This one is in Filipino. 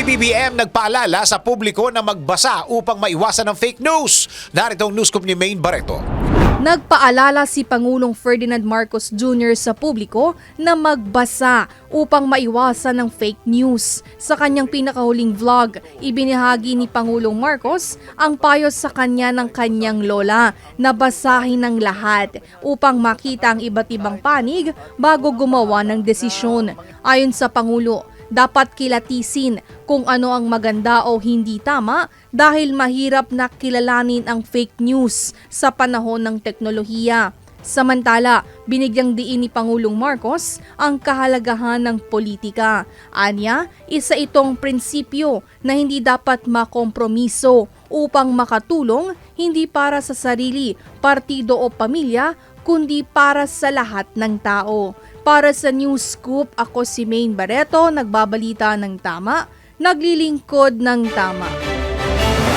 PBBM nagpaalala sa publiko na magbasa upang maiwasan ng fake news. Narito ang newscoop ni Maine Barreto. Nagpaalala si Pangulong Ferdinand Marcos Jr. sa publiko na magbasa upang maiwasan ng fake news. Sa kanyang pinakahuling vlog, ibinahagi ni Pangulong Marcos ang payo sa kanya ng kanyang lola na basahin ng lahat upang makita ang iba't ibang panig bago gumawa ng desisyon. Ayon sa Pangulo, dapat kilatisin kung ano ang maganda o hindi tama dahil mahirap na kilalanin ang fake news sa panahon ng teknolohiya. Samantala, binigyang diin ni Pangulong Marcos ang kahalagahan ng politika. Anya, isa itong prinsipyo na hindi dapat makompromiso upang makatulong hindi para sa sarili, partido o pamilya, kundi para sa lahat ng tao. Para sa News Scoop, ako si Maine Barreto, nagbabalita ng tama, naglilingkod ng tama.